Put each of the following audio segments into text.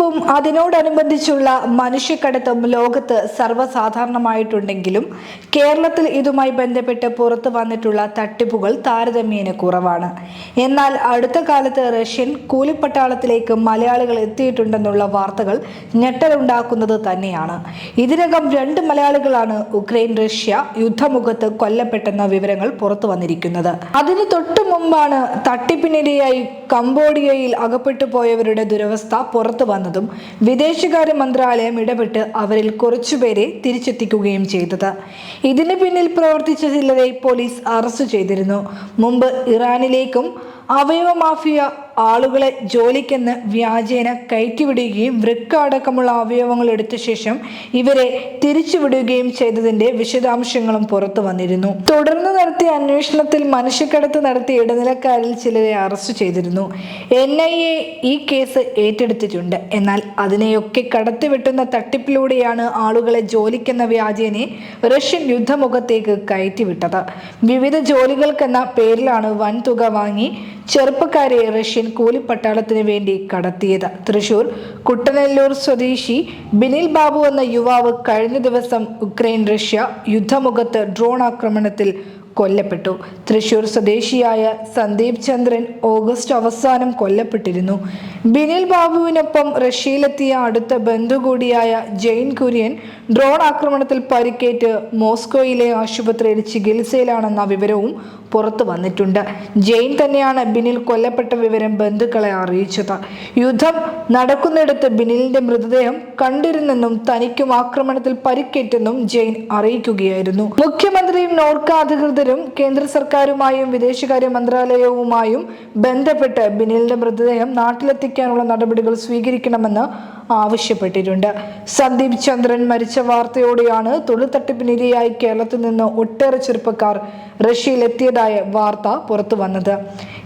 തട്ടിപ്പും അതിനോടനുബന്ധിച്ചുള്ള മനുഷ്യക്കടത്തും ലോകത്ത് സർവസാധാരണമായിട്ടുണ്ടെങ്കിലും കേരളത്തിൽ ഇതുമായി ബന്ധപ്പെട്ട് പുറത്തു വന്നിട്ടുള്ള തട്ടിപ്പുകൾ താരതമ്യേന കുറവാണ്. എന്നാൽ അടുത്ത കാലത്ത് റഷ്യൻ കൂലിപ്പട്ടാളത്തിലേക്ക് മലയാളികൾ എത്തിയിട്ടുണ്ടെന്നുള്ള വാർത്തകൾ ഞെട്ടലുണ്ടാക്കുന്നത് തന്നെയാണ്. ഇതിനകം രണ്ട് മലയാളികളാണ് ഉക്രൈൻ റഷ്യ യുദ്ധമുഖത്ത് കൊല്ലപ്പെട്ടെന്ന വിവരങ്ങൾ പുറത്തു വന്നിരിക്കുന്നത്. അതിന് തൊട്ടു മുമ്പാണ് തട്ടിപ്പിനിരയായി കംബോഡിയയിൽ അകപ്പെട്ടു പോയവരുടെ ദുരവസ്ഥ പുറത്തു വന്നതും. വിദേശകാര്യ മന്ത്രാലയം ഇടപെട്ട് അവരിൽ കുറച്ചുപേരെ തിരിച്ചെത്തിക്കുകയും ചെയ്തത്. ഇതിന് പിന്നിൽ പ്രവർത്തിച്ച ചിലരെ പോലീസ് അറസ്റ്റ് ചെയ്തിരുന്നു. മുമ്പ് ഇറാനിലേക്കും അവയവ മാഫിയ ആളുകളെ ജോലിക്കെന്ന് വ്യാജേന കയറ്റിവിടുകയും വൃക്ക അടക്കമുള്ള അവയവങ്ങൾ എടുത്ത ശേഷം ഇവരെ തിരിച്ചുവിടുകയും ചെയ്തതിന്റെ വിശദാംശങ്ങളും പുറത്തു വന്നിരുന്നു. തുടർന്ന് നടത്തിയ അന്വേഷണത്തിൽ മനുഷ്യക്കടത്ത് നടത്തിയ ഇടനിലക്കാരിൽ ചിലരെ അറസ്റ്റ് ചെയ്തിരുന്നു. എൻ ഐ എ ഈ കേസ് ഏറ്റെടുത്തിട്ടുണ്ട്. എന്നാൽ അതിനെയൊക്കെ കടത്തിവെട്ടുന്ന തട്ടിപ്പിലൂടെയാണ് ആളുകളെ ജോലിക്കെന്ന വ്യാജേനെ റഷ്യൻ യുദ്ധമുഖത്തേക്ക് കയറ്റിവിട്ടത്. വിവിധ ജോലികൾക്കെന്ന പേരിലാണ് വൻതുക വാങ്ങി ചെറുപ്പക്കാരെ റഷ്യൻ കൂലിപ്പട്ടാളത്തിന് വേണ്ടി കടത്തിയത്. തൃശൂർ കുട്ടനെല്ലൂർ സ്വദേശി ബിനിൽ ബാബു എന്ന യുവാവ് കഴിഞ്ഞ ദിവസം ഉക്രൈൻ റഷ്യ യുദ്ധമുഖത്ത് ഡ്രോൺ ആക്രമണത്തിൽ കൊല്ലപ്പെട്ടു. തൃശൂർ സ്വദേശിയായ സന്ദീപ് ചന്ദ്രൻ ഓഗസ്റ്റ് അവസാനം കൊല്ലപ്പെട്ടിരുന്നു. ബിനിൽ ബാബുവിനൊപ്പം റഷ്യയിലെത്തിയ അടുത്ത ബന്ധു കൂടിയായ ജെയിൻ കുര്യൻ ഡ്രോൺ ആക്രമണത്തിൽ പരിക്കേറ്റ് മോസ്കോയിലെ ആശുപത്രിയിൽ ചികിത്സയിലാണെന്ന വിവരവും പുറത്തു വന്നിട്ടുണ്ട്. ജെയിൻ തന്നെയാണ് ബിനിൽ കൊല്ലപ്പെട്ട വിവരം ബന്ധുക്കളെ അറിയിച്ചത്. യുദ്ധം നടക്കുന്നിടത്ത് ബിനിലിന്റെ മൃതദേഹം കണ്ടിരുന്നെന്നും തനിക്കും ആക്രമണത്തിൽ പരിക്കേറ്റെന്നും ജെയിൻ അറിയിക്കുകയായിരുന്നു. മുഖ്യമന്ത്രിയും നോർക്ക അധികൃതരും കേന്ദ്ര സർക്കാരുമായും വിദേശകാര്യ മന്ത്രാലയവുമായും ബന്ധപ്പെട്ട് ബിനിലിന്റെ മൃതദേഹം നാട്ടിലെത്തിക്കാനുള്ള നടപടികൾ സ്വീകരിക്കണമെന്ന് ആവശ്യപ്പെട്ടിട്ടുണ്ട്. സന്ദീപ് ചന്ദ്രൻ മരിച്ച വാർത്തയോടെയാണ് തൊഴിൽ തട്ടിപ്പിനിരയായി കേരളത്തിൽ നിന്ന് ഒട്ടേറെ ചെറുപ്പക്കാർ റഷ്യയിലെത്തിയതായ വാർത്ത പുറത്തു വന്നത്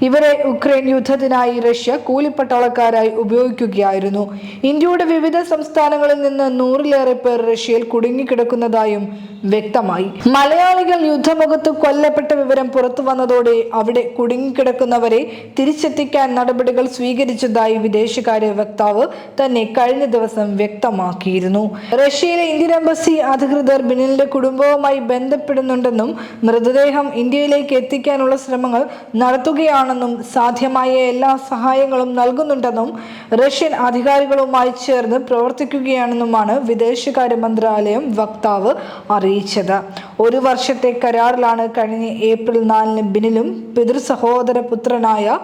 ഇവരെ ഉക്രൈൻ യുദ്ധത്തിനായി റഷ്യ കൂലിപ്പട്ടാളക്കാരായി ഉപയോഗിക്കുകയായിരുന്നു. ഇന്ത്യയുടെ വിവിധ സംസ്ഥാനങ്ങളിൽ നിന്ന് നൂറിലേറെ പേർ റഷ്യയിൽ കുടുങ്ങിക്കിടക്കുന്നതായും വ്യക്തമായി. മലയാളികൾ യുദ്ധമുഖത്ത് കൊല്ലപ്പെട്ട വിവരം പുറത്തു വന്നതോടെ അവിടെ കുടുങ്ങിക്കിടക്കുന്നവരെ തിരിച്ചെത്തിക്കാൻ നടപടികൾ സ്വീകരിച്ചതായി വിദേശകാര്യ വക്താവ് തന്നെ കഴിഞ്ഞ ദിവസം വ്യക്തമാക്കിയിരുന്നു. റഷ്യയിലെ ഇന്ത്യൻ എംബസി അധികൃതർ ബിനിലിന്റെ കുടുംബവുമായി ബന്ധപ്പെടുന്നുണ്ടെന്നും മൃതദേഹം ഇന്ത്യയിലേക്ക് എത്തിക്കാനുള്ള ശ്രമങ്ങൾ നടത്തുകയാണെന്നും സാധ്യമായ എല്ലാ സഹായങ്ങളും നൽകുന്നുണ്ടെന്നും റഷ്യൻ അധികാരികളുമായി ചേർന്ന് പ്രവർത്തിക്കുകയാണെന്നുമാണ് വിദേശകാര്യ മന്ത്രാലയം വക്താവ് അറിയിച്ചത്. ഒരു വർഷത്തെ കരാറിലാണ് കഴിഞ്ഞ ഏപ്രിൽ നാലിന് ബിനിലും പിതൃ സഹോദര പുത്രനായ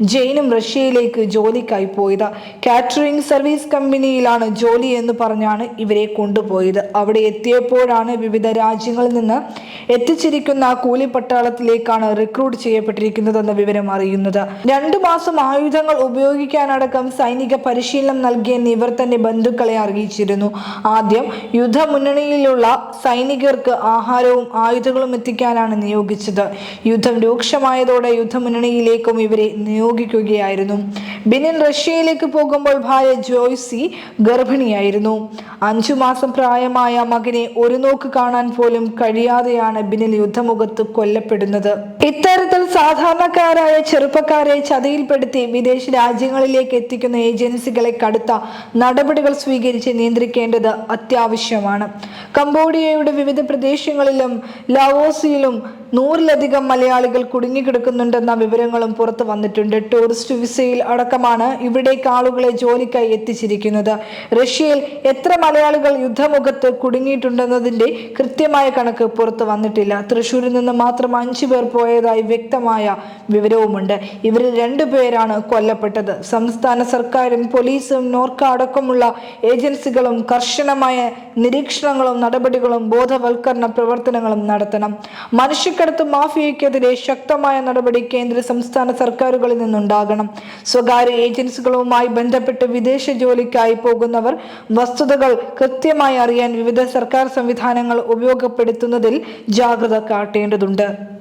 ജെയിനും റഷ്യയിലേക്ക് ജോലിക്കായി പോയത്. കാറ്ററിംഗ് സർവീസ് കമ്പനിയിലാണ് ജോലി എന്ന് പറഞ്ഞാണ് ഇവരെ കൊണ്ടുപോയത്. അവിടെ എത്തിയപ്പോഴാണ് വിവിധ രാജ്യങ്ങളിൽ നിന്ന് എത്തിച്ചിരിക്കുന്ന കൂലിപ്പട്ടാളത്തിലേക്കാണ് റിക്രൂട്ട് ചെയ്യപ്പെട്ടിരിക്കുന്നതെന്ന വിവരം അറിയുന്നത്. രണ്ടു മാസം ആയുധങ്ങൾ ഉപയോഗിക്കാനടക്കം സൈനിക പരിശീലനം നൽകിയെന്ന് ഇവർ തന്നെ ബന്ധുക്കളെ അറിയിച്ചിരുന്നു. ആദ്യം യുദ്ധമുന്നണിയിലുള്ള സൈനികർക്ക് ആഹാരവും ആയുധങ്ങളും എത്തിക്കാനാണ് നിയോഗിച്ചത്. യുദ്ധം രൂക്ഷമായതോടെ യുദ്ധമുന്നണിയിലേക്കും ഇവരെ നിയോഗിക്കുകയായിരുന്നു. ബിനിൻ റഷ്യയിലേക്ക് പോകുമ്പോൾ ഭാര്യ ജോയ്സി ഗർഭിണിയായിരുന്നു. അഞ്ചു മാസം പ്രായമായ മകനെ ഒരു നോക്ക് കാണാൻ പോലും കഴിയാതെയാണ് ബിനിൽ യുദ്ധമുഖത്ത് കൊല്ലപ്പെടുന്നത്. ഇത്തരത്തിൽ സാധാരണക്കാരായ ചെറുപ്പക്കാരെ ചതിയിൽപ്പെടുത്തി വിദേശ രാജ്യങ്ങളിലേക്ക് എത്തിക്കുന്ന ഏജൻസികളെ കടുത്ത നടപടികൾ സ്വീകരിച്ച് നിയന്ത്രിക്കേണ്ടത് അത്യാവശ്യമാണ്. കംബോഡിയയുടെ വിവിധ പ്രദേശങ്ങളിലും ലാവോസിയിലും നൂറിലധികം മലയാളികൾ കുടുങ്ങിക്കിടക്കുന്നുണ്ടെന്ന വിവരങ്ങളും പുറത്തു വന്നിട്ടുണ്ട്. ടൂറിസ്റ്റ് വിസയിൽ അടക്കമാണ് ഇവിടേക്ക് ആളുകളെ ജോലിക്കായി എത്തിച്ചിരിക്കുന്നത്. റഷ്യയിൽ എത്ര മലയാളികൾ യുദ്ധമുഖത്ത് കുടുങ്ങിയിട്ടുണ്ടെന്നതിന്റെ കൃത്യമായ കണക്ക് പുറത്തു വന്നിട്ടില്ല. തൃശ്ശൂരിൽ നിന്ന് മാത്രം അഞ്ചു പേർ പോയതായി വ്യക്തമായ വിവരവുമുണ്ട്. ഇവരിൽ രണ്ടുപേരാണ് കൊല്ലപ്പെട്ടത്. സംസ്ഥാന സർക്കാരും പോലീസും നോർക്ക അടക്കമുള്ള ഏജൻസികളും കർശനമായ നിരീക്ഷണങ്ങളും നടപടികളും ബോധവൽക്കരണ പ്രവർത്തനങ്ങളും നടത്തണം. മനുഷ്യക്കടത്ത് മാഫിയയ്ക്കെതിരെ ശക്തമായ നടപടി കേന്ദ്ര സംസ്ഥാന സർക്കാരുകളിൽ നിന്നുണ്ടാകണം. സ്വകാര്യ ഏജൻസികളുമായി ബന്ധപ്പെട്ട് വിദേശ ജോലിക്കായി പോകുന്നവർ വസ്തുതകൾ കൃത്യമായി അറിയാൻ വിവിധ സർക്കാർ സംവിധാനങ്ങൾ ഉപയോഗപ്പെടുത്തുന്നതിൽ ജാഗ്രത കാട്ടേണ്ടതുണ്ട്.